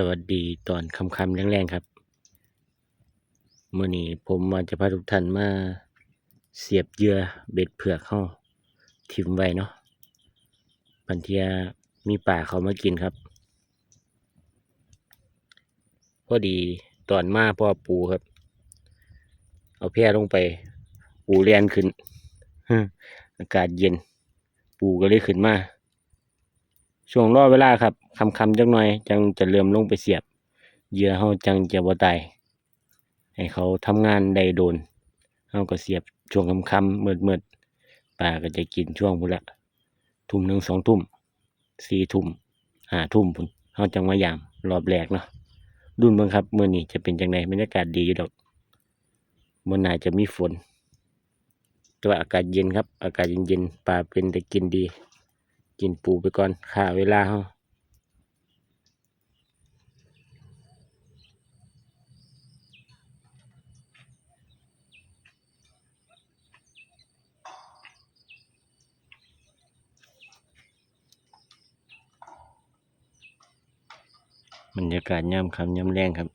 สวัสดีตอนคำคำๆแรงๆครับเมื่อนี้ผมมาจะพาทุกท่านมาเสียบเหยื่อเบ็ดเผือกเข้าทิมไว้เนาะพันเทียมีป่าเขามากินครับ พอดีตอนมาพ่อปูครับ เอาแพร่ลงไปปูเรียนขึ้นอากาศเย็น ปูก็เลยขึ้นมา ช่วงรอเวลาครับคำคำจังหน่อยจังจะเริ่มลงไปเสียบเหยื่อเฮาจังจะบ่ตายให้เขาทำงานได้โดนเฮาก็เสียบช่วงคำคำๆมืดมืดๆปลาก็จะกินช่วงพุ่นละทุ่มหนึ่งสองทุ่มสี่ทุ่มห้าทุ่มพุ่นเฮาจังมายามรอบแรกเนาะดุนเบิ่งครับเมื้อนี้จะเป็นจังไดบรรยากาศดีอยู่ดอกมื้อหน้าจะมีฝนแต่ว่าอากาศเย็นครับ อากาศเย็นๆปลาเป็นได้กินดี กินปูไปก่อนค่าเวลาเฮาบรรยากาศย่ำคำย่ำแรงครับ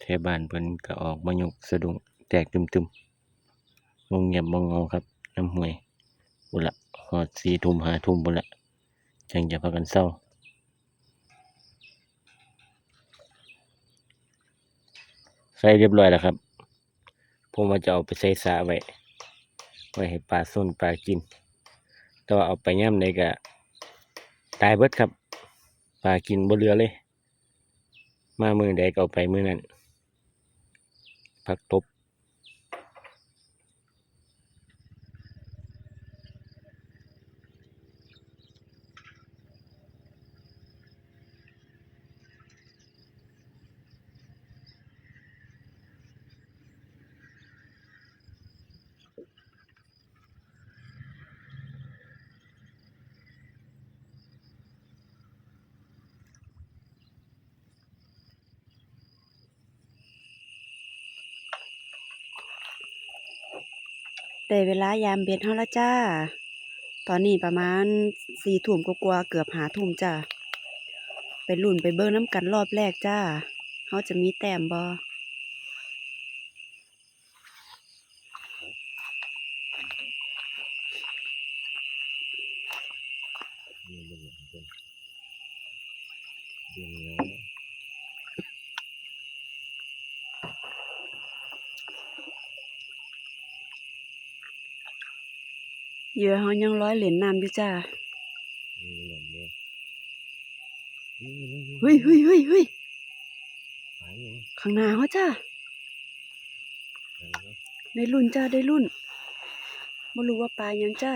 แถวบ้านเพิ่นก็ออกมายกสะดุ้งแตกตึมๆวงเงียบวงเงาครับ น้ำห้วยบุละ อดสี่ทุ่มห้าทุ่มบุละจังจะพากันเศร้าใส่เรียบร้อยแล้วครับ ผมว่าจะเอาไปใส่สาไว้ ไว้ให้ปลาส้นปลากิน แต่ว่าเอาไปย่ำในก็ตายเบิดครับ ปลากินบ่เหลือเลย มามือใดก็เอาไปมือนั้นผักตบ ได้เวลายามเบ็ดเฮาละจ้า ตอนนี้ประมาณสี่ทุ่มกว่าเกือบหาทุ่มจ้า ไปลุ่นไปเบิ้งน้ำกันรอบแรกจ้า เขาจะมีแต้มบ่เยื่อเฮายังร้อยเหรียญน้ำอยู่จ้าเฮ้ยเฮ้ยเฮ้ยเฮ้ยข้างหน้าเฮาจ้าได้รุ่นจ้าได้รุ่นบ่รู้ว่าปลาหยังจ้า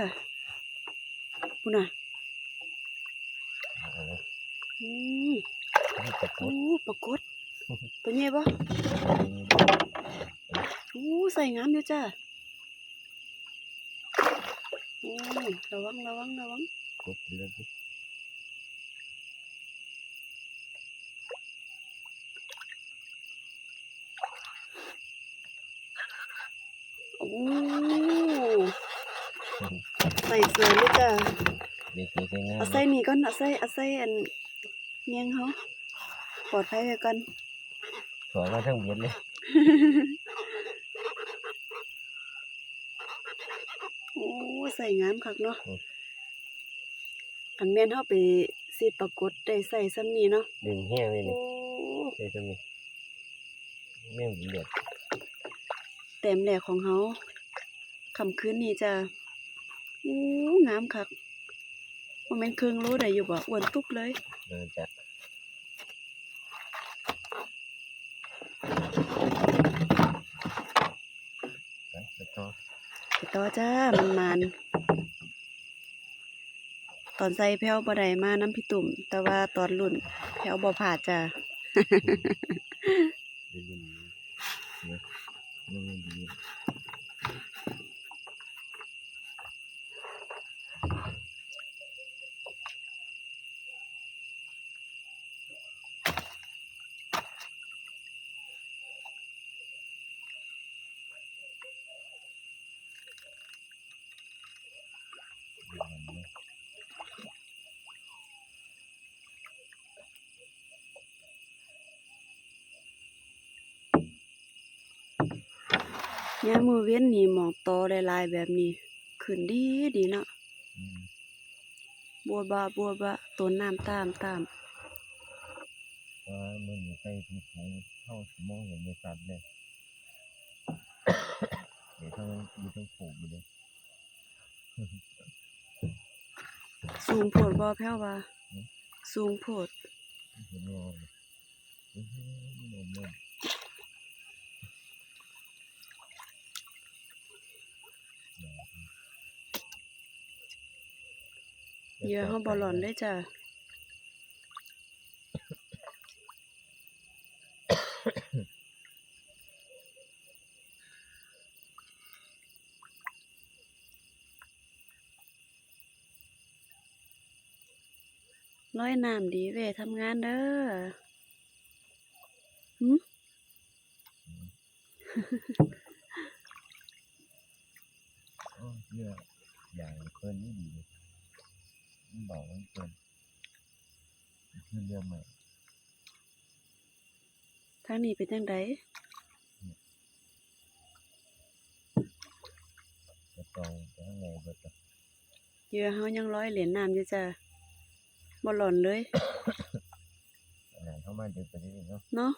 พุ่นน่ะอืมโอ้ปรากฏตัวใหญ่บ่โอ้ใส่งามอยู่จ้า โอ้ระวังระวังระวังโอ้ใส่สวยเลยจ้าเอาใส่นี่ก่อนเอาใส่เอาใส่อันเนียงเขาปลอดภัยไว้ก่อนสอนมาทั้งเบ็ดเลย โอ้ใส่งามคักเนาะอันแม่นเฮาไปสิปรากฏได้ใส่ซ้ำนี้เนาะดึงแห้งเลยโอ้นี่ใส่จะมีแม่งเดือดเต็มแหลกของเฮาค่ำคืนนี้จ้าโอ้งามคักบ่แม่นครึ่งโลได้อยู่บ่อ้วนตุ๊บเลยเดินจะไปต่อ ไป ต่อจ้ามันมันตอนใส่แพ้วบ่ได้มาน้ำพี่ตุ่ม แต่ว่าตอนรุ่นแพ้วบ่ผ่าจ้า ยามมื้อเว้นนี่หมอกตอหลายๆแบบนี้ ขึ้นดีดีเนาะอืมบัวบะบัวบะต้นน้ำตามตามว่ามึงใส่ถุงถุงเข้าสมองเห็นในสัตว์เลยเดี๋ยวทั้งอยู่ทั้งผูกอยู่เลยสูงโพดบ่แพ้วว่าสูงโพดเห็นว่าอื้อหือนมนม เหยื่อเฮาบ่หล่อนเลยจ้ะร้อยน้ำดีเว้ยทำงานเด้อหึอ๋อเยื่ออย่างเพิ่นนี่ดี เลยมันเบามันเพิ่นมันคือเรื่องใหม่ทางนี้เป็นจังไดจะตองจะข้างในก็จะเหยื่อเฮายังร้อยเหรียญน้ำอยู่จ้ะบ่หล่อนเลยอาหารเข้ามาเดือดไปนิดนึงเนาะเนาะ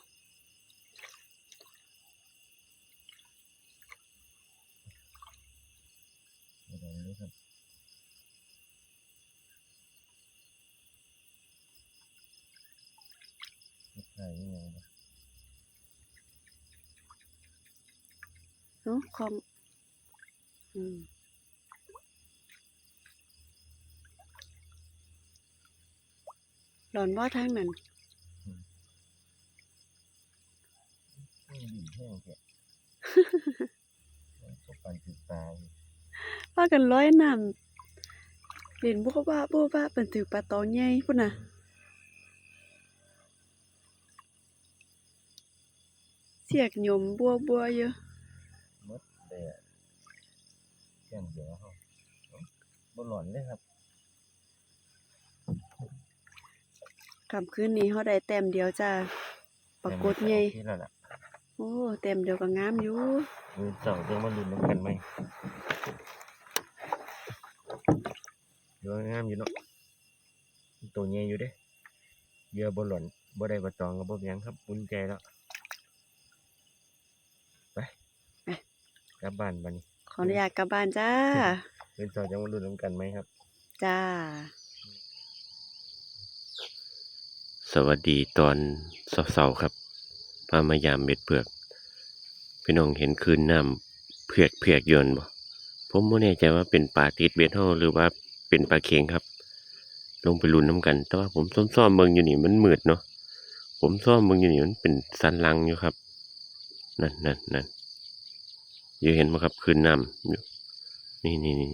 ไม่ต้องเลยครับไม่ใช่ไม่ยังนะ เนาะของอืมหล่อนบ่ทางนั้นไม่ดีแห้งแค่มันก็ปั่นติดตาอยู่พากันร้อยน้ำเล่นบัวบ้าบัวบ้าเป็นถือปลาตองใหญ่พุ่นน่ะเสียกหยมบัวบัวอยู่ม แค่เดียวเขาบหลอนเลยครับค่ำคืนนี้เฮาได้แต้มเดียวจ้าปรากฏใหญ่ที่แล้วล่ะโอ้แต้มเดียวก็งามอยู่มือเสาจะมาลุ้นน้ำกันไหมเดี๋ยวงามอยู่เนาะตัวใหญ่อยู่เด้เยื่อบ่หล่นบ่ได้บ่ตองก็บ่เบียงครับอุ่นใจแล้วไปกลับบ้านบัดนี้ ออนุญาตกลับบ้านจ้ามือเสาจะมาลุ้นน้ำกันไหมครับ จ้า สวัสดีตอนเสาๆครับ พามายามเม็ดเผือก พี่น้องเห็นคืนน้ำเผือกเผือกยนต์บ่ ผมไม่แน่ใจว่าเป็นปลาติดเบ็ดเฮาหรือว่าเป็นปลาเค็งครับ ลงไปลุ้นน้ำกัน แต่ว่าผมซ่อมๆเบิ่งอยู่นี่มันมืดเนาะ ผมซ่อมเบิ่งอยู่นี่มันเป็นสันลังอยู่ครับ นั่นนั่นนั่น อยูเห็นไหมครับคืนน้ำนี่นี่นี่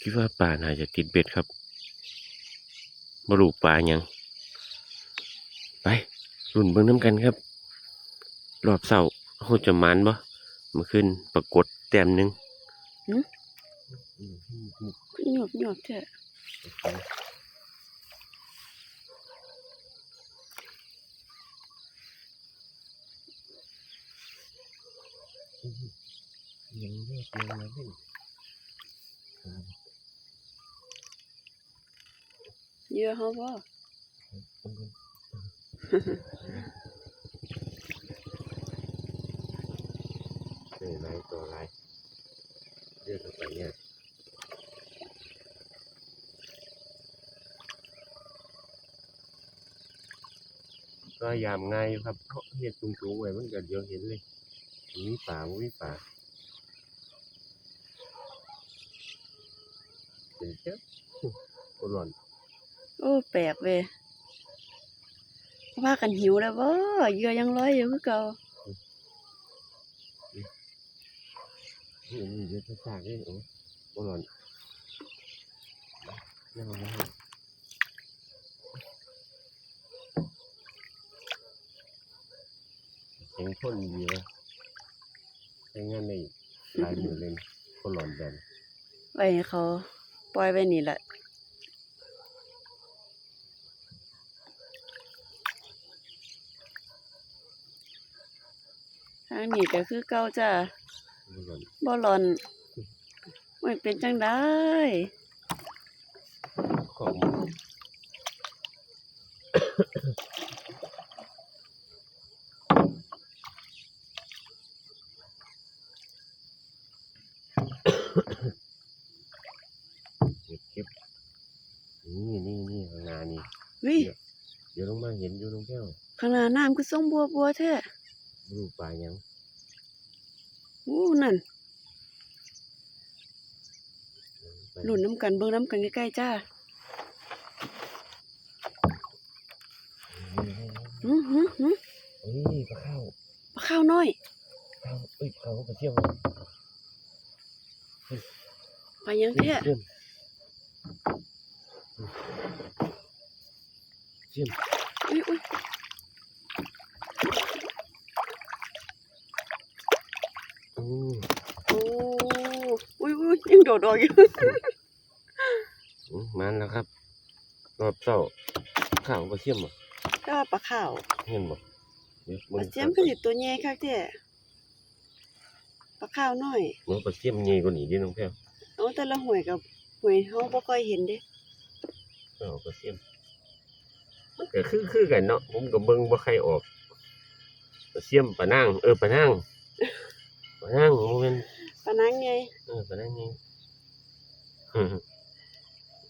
คิดว่าปลาน่าจะติดเบ็ดครับบรูปลายังไปรุ่นเบิ่งน้ำกันครับ รอบเสาโหจะมันบ่มาขึ้นปรากฏแต้มหนึ่งหึหยอบหยอบเถอะ ยังเรียกยังไงขึ้นเหยื่อเฮาบ่เจอไรตัวไรเรียกกันไปเนี่ยก็ยามง่ายอยู่ครับเพราะเห็ดสูงๆไว้มันก็เดียวเห็นเลยมีป่าบ่มีป่า เป็นเจ้าโอ้หล่อนโอ้แปลกเว้ยว่ากันหิวแล้วบ่เหยื่อยังร้อยอยู่คือเก่านี่นี่เดี๋ยวจะจากนี่โอ้โอ้หล่อนนั่งนั่งเห็นคนดีวะใช้งานในหลายมือเลยคนหล่อนแบบไว้ให้เขาป ล่อยไว้นี่แหละทางนี้ก็คือเก่าจ้าบ่หลอนไม่เป็นจังได้ของคลิปนี่นี่นี่ข้างหน้านี่ วิ เดี๋ยวลงมาเห็นอยู่ลงแก้วข้างหน้าน้ำคือทรงบัวบัวแท้รูปปลายังอู้นั่นไปหลุนน้ำกันเบิ่งน้ำกันใกล้ๆจ้าหือหือหือเฮ้ยปลาข้าวปลาข้าวน้อยข้าวเอ้ยปลาข้าวปลาเที่ยวปลายังแท้เชื่อมเชื่ อมอุ้ยอุ้ยอืมโอ้อุ้ยอุ้ยยังโดดออกอยู่อืมมันแล้วครับ รอบเศร้าข้าวปลาเชื่อมบ่ก็ปลาข้าวเห็นบ่เดี๋ยวปลาเจียมก็สิตัวใหญ่คักแท้ปลาข้าวน้อยมันปลาเชื่อมใหญ่กว่านี้เดิน้องแพ้วเอาแต่ละหวยกับหวยเฮาบ่ค่อยเห็นเด้เอาปลาเชื่อมมัน ก็คือคือกันเนาะผมก็เบิ่งบ่ใครออกปลาเชื่อมปลานางเออปลานางปลานางบ่แม่นปลานางใหญ่เออปลานางไง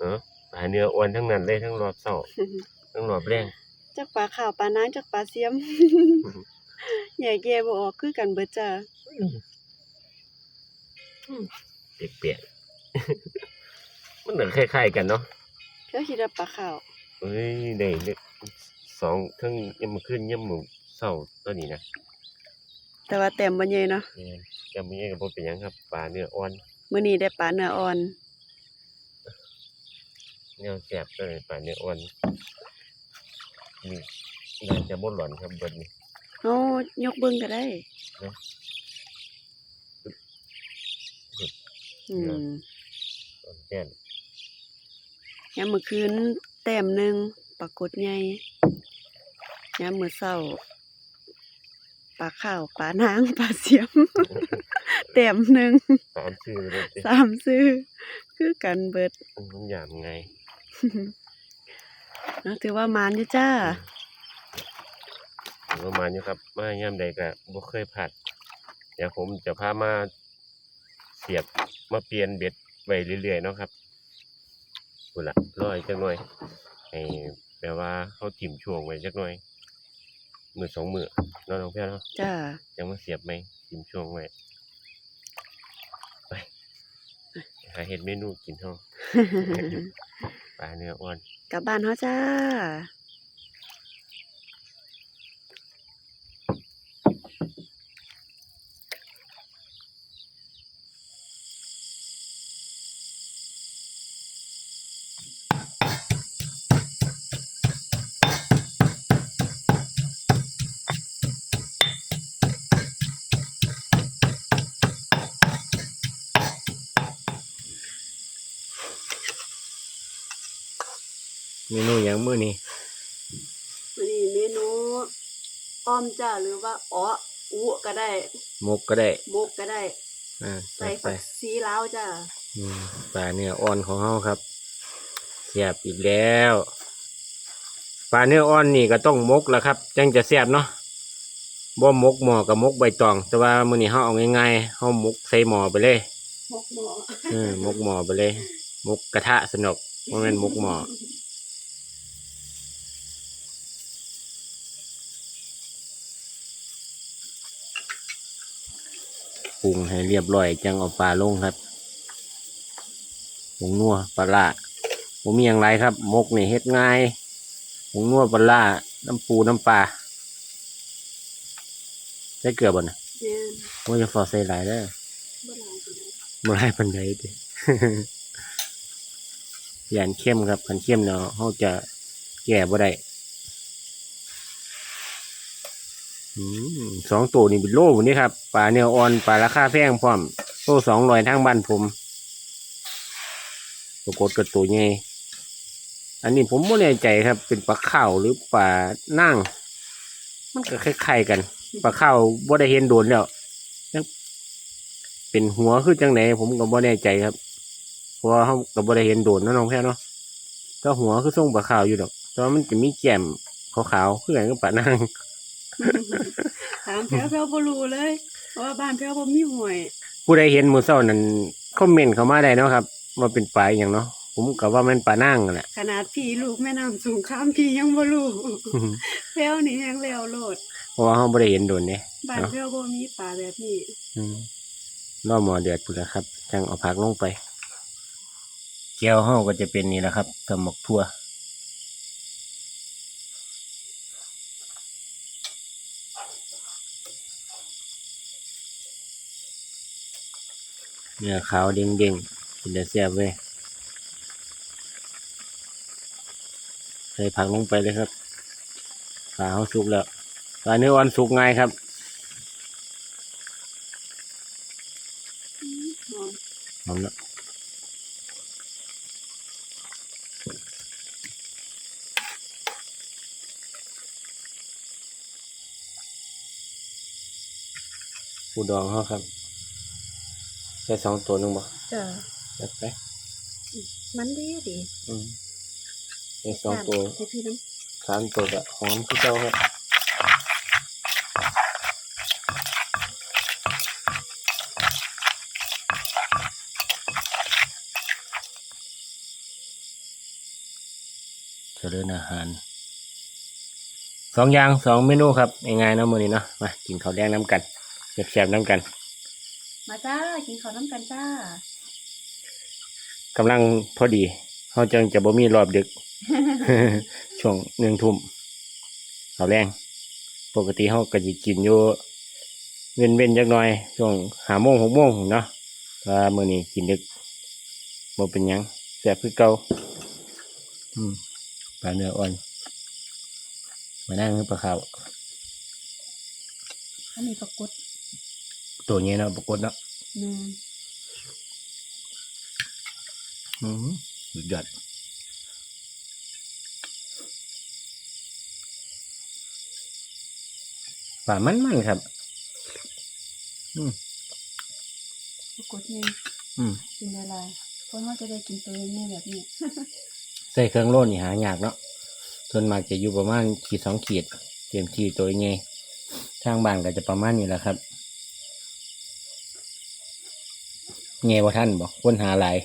เนาะปลาเนื้ออ้วนทั้งนั้นเลยทั้งรอบเศร้าทั้งรอบแรงจักปลาขาวปลานางจักปลาเสียมใหญ่แก่บ่ออกคือกันเบิดจ้าเปียกๆมันเหมือนคล้ายๆกันเนาะก็คิดว่าปลาขาวเฮ้ยได้เล็ก สองทั้งยามมื้อคืนยามมื้อเช้าตัวนี้นะแต่ว่าแต้มบ่ใหญ่เนาะแม่นจำไม่ได้ก็บ่เป็นหยังครับปลาเนื้ออ่อนมื้อนี้ได้ปลาเนื้ออ่อนแนวแซ่บเลยปลาเนื้ออ่อนนี่น่าจะบ่หลอนครับเบิดนี่เฮายกเบิ่งก็ได้ เนาะอืมตอนแก่นยามมื้อคืนแต้มหนึงปรากฏใหญ่ ยามมื้อเช้าปลาขาวปลานางปลาเสียมแต้มหนึงตามชื่อเลยสิสามซื้อ คือกันเบิดมันยามไงนะถือว่ามานอยู่จ้าประมาณนี้ครับ มายามใดก็บ่เคยพลาดเดี๋ยวผมจะพามาเสียบมาเปลี่ยนเบ็ดไว้เรื่อยๆเนาะครับพุ่นละรออีกจักหน่อยให้แปลว่าเขาถิ่มช่วงไว้จักหน่อย มือสองมือเนาะน้องแพ้วเนาะจ้ายังมาเสียบไหมถิ่มช่วงไว้ไปหาเห็ดเมนูกินเฮาปลาเนื้ออ่อนกลับบ้านเฮาจ้า เมนูหยังมื้อนี้วันนี้เมนูอ้อมจ้าหรือว่าอ้ออุก็ได้มกก็ได้มกก็ได้อ่าใส่จัดไปผักซีลาวจ้าอืมปลาเนื้ออ่อนของเฮาครับแซ่บอีกแล้วปลาเนื้ออ่อนนี่ก็ต้องมกแล้วครับจังจะแซ่บเนาะบ่มกหม้อกับมกใบตอง แต่ว่ามื้อนี้เฮาเอาง่ายๆเฮามกใส่หม้อไปเลยมกหมอเออมกหม้อไปเลย มกกระทะสนุกบ่แม่นมกหม้อ รุงให้เรียบร้อยจังเอาปลาลงครับผงนัวปลาร้าผมมีอย่างไรครับ มกนี่เฮ็ดง่ายผงนัวปลาร้าน้ำปูน้ำปลาได้เกลือบ่นะเนี่ยว่าจะฟอใส่หลายได้อบ่หลายปานใดบ่ได้ปันใดเดิยานเข้มครับคันเข้มเนาะเขาจะแก่บ่ได้อืม สองตัวนี่เป็นโลวันนี้ครับปลาเนื้ออ่อนปลาราคาแพงพร้อมโลสองร้อยทางบ้านผมปรากฏกับตัวใหญ่อันนี้ผมไม่แน่ใจครับ เป็นปลาข้าวหรือปลานั่ง มันก็คล้ายๆกันปลาข้าวบ่ได้เห็นโดนแล้วยังเป็นหัวคือจังไหนผมก็บ่แน่ใจครับเพราะว่าเขาก็บ่ได้เห็นโดนนะน้องแพ้เนาะก็หัวคือทรงปลาข้าวอยู่ดอกแต่ว่ามันจะมีแก้มขาวๆคือกันกับปลานาง ถามแพ้วแพ้วบ่รู้เลย เพราะว่าบ้านแพ้วบ่มีหวยผู้ใดเห็นหมูเศร้านั้นคอมเมนต์เข้ามาได้เนาะครับว่าเป็นปลาอหย่างเนาะผมก็ว่ามันปลานางนั่นแหละ ขนาดพี่ลูกแม่น้ำสูงข้ามพี่ยังบ่รู้แพ้วนี่ยังแล้วโลด เพราะว่าเขาบ่ได้เห็นโดนเนี่ย บ้านแพ้วบ่มีปลาแบบนี้รอหมอเดือดพุ่นละครับจังเอาผักลงไปแก้วเฮาก็จะเป็นนี่แหละครับตำหมกทั่ว เนื้อขาวเด้งๆกินได้แซ่บเว้ยใส่ผักลงไปเลยครับปลาเขาสุกแล้วปลาเนื้ออ่อนสุกง่ายครับหอมแล้วูดองเขาครับ ใส่สองตัวหนึงบ่จ้ะจัดไปมันดีดีอืมใส่สองตัวให้พี่น้สามตัวก็หอมคือเจ้าครับเจริญอาหารสองอย่างสองเมนูครับง่ายๆเนาะมื้อนี้เนาะมากินข้าวแดงน้ำกันแซ่บๆน้ำกันำ มาจ้ากินข้าวน้ำกันจ้ากำลังพอดีเขาจังจะบ่มีรอบดึก ช่วงหนึ่งทุ่มเขาวแรง ปกติเขาก็จะกินอยู่เว้นเว้นๆจักหน่อยช่วงหาโมงหกโมงเนาะแต่ว่ามื้อนี้กินดึกบ่เป็นหยังแซ่บคือเก่าอืมปลาเนื้ออ่อนมานั่งคือปลาขาวอันนี้ปรากฏ ตัวนี้เนาะปรากฏเนาะแม่อืมสุดยอดปลามันๆครับปรากฏนี่อืมกินได้หลายเพราะเขาจะได้กินตัวนี้แบบนี้ ใส่เครื่องโล่นนี่หายากเนาะส่วนมากจะอยู่ประมาณขีดสองขีดเต็มที่ตัวไงทางบ้านก็จะประมาณนี้แหละครับ เงว่าท่านบอกคนหาหลาย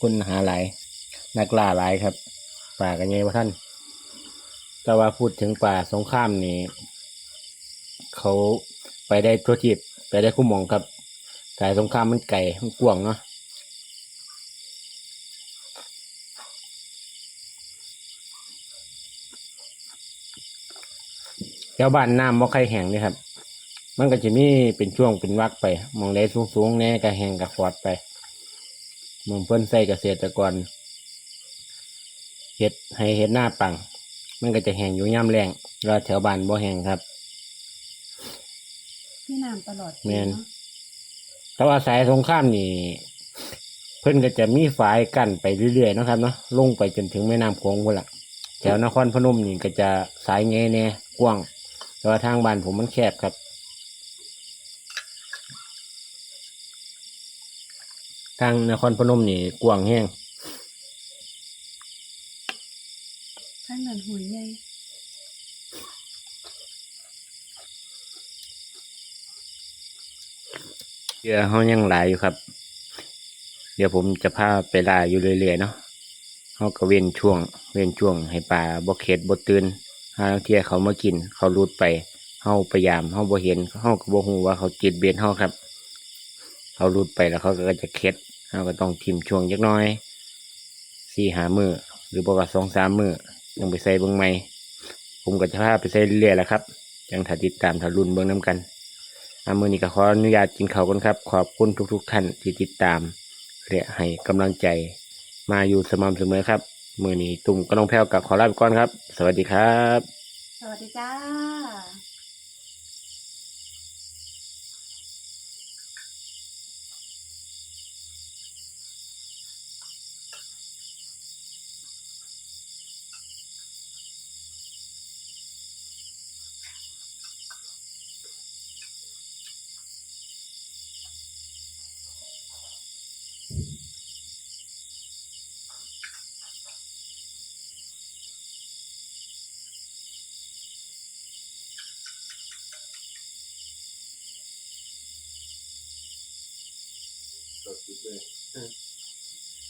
คนหาหลายนักล่าหลายครับ ป่ากันเงว่าท่าน แต่ว่าพูดถึงป่าสงครามนี่เขาไปได้ทั่วทิพย์ไปได้คู่หมองครับสายสงครามมันไก่มันกว้างเนาะแถวบ้านน้ำบ่ใครแห้งเลยครับ มันก็จะมีเป็นช่วงเป็นวักไปหมองใดสูงๆแน่ก็แห้งก็ฟอดไปหมองเพิ่นใส่เกษตรกรเฮ็ดให้เฮ็ดหน้าปัง มันก็จะแห้งอยู่ย่ำแรงแล้วแถวบ้านบ่แห้งครับพี่น้ำตลอดแม่นเนาะแต่ว่าสายสงครามนี่ เพิ่นก็จะมีฝายกั้นไปเรื่อยๆเนาะครับเนาะลงไปจนถึงแม่น้ำโขงพุ่นละแถวนครพนมนี่ก็จะสายเงแน่กว้าง แต่ว่าทางบ้านผมมันแคบครับ ทางนครพนมนี่กว้างแห้งข้างนั้นหวยใหญ่เดี๋ยวเขายังหลายอยู่ครับ เดี๋ยวผมจะพาไปล่าอยู่เรื่อยๆเนาะเขาก็เว้นช่วง เว้นช่วงให้ปลาบ่เข็ดบ่ตื่นหาเที่ยเขามากิน เขารูดไปเฮาพยายามเฮาบ่เห็นเฮาก็บ่ฮู้ว่าเขาจิตเบียนเฮาครับ เขารูดไปแล้วเขาก็จะเข็ด เฮาก็ต้องทิมช่วงจักน้อยสี่หามือหรือบอกว่าสองสามมือยังไปใส่เบิ่งใหม่ผมก็จะพาไปใส่เรื่อยๆแหละครับยังถ้าติดตามถ้ารุ่นเบิ่งน้กันอามือนี้ก็ขออนุญาตกินข้าวกันครับ ขอบคุณทุก ๆ ท่านที่ติดตามและให้กำลังใจ มาอยู่สม่ำเสมอครับ มือนี้ตุ่มก็น้องแพ้วกับขอลาไปก่อนครับ สวัสดีครับ สวัสดีจ้า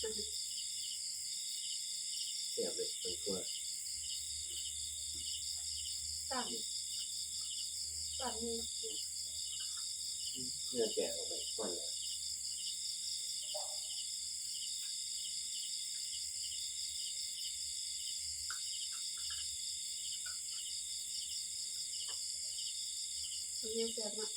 เสียบเลยเป็นตัวต่ำต่ำนี่เนื้อแกะออกไปก่อนเลยมันยังแซ่มาก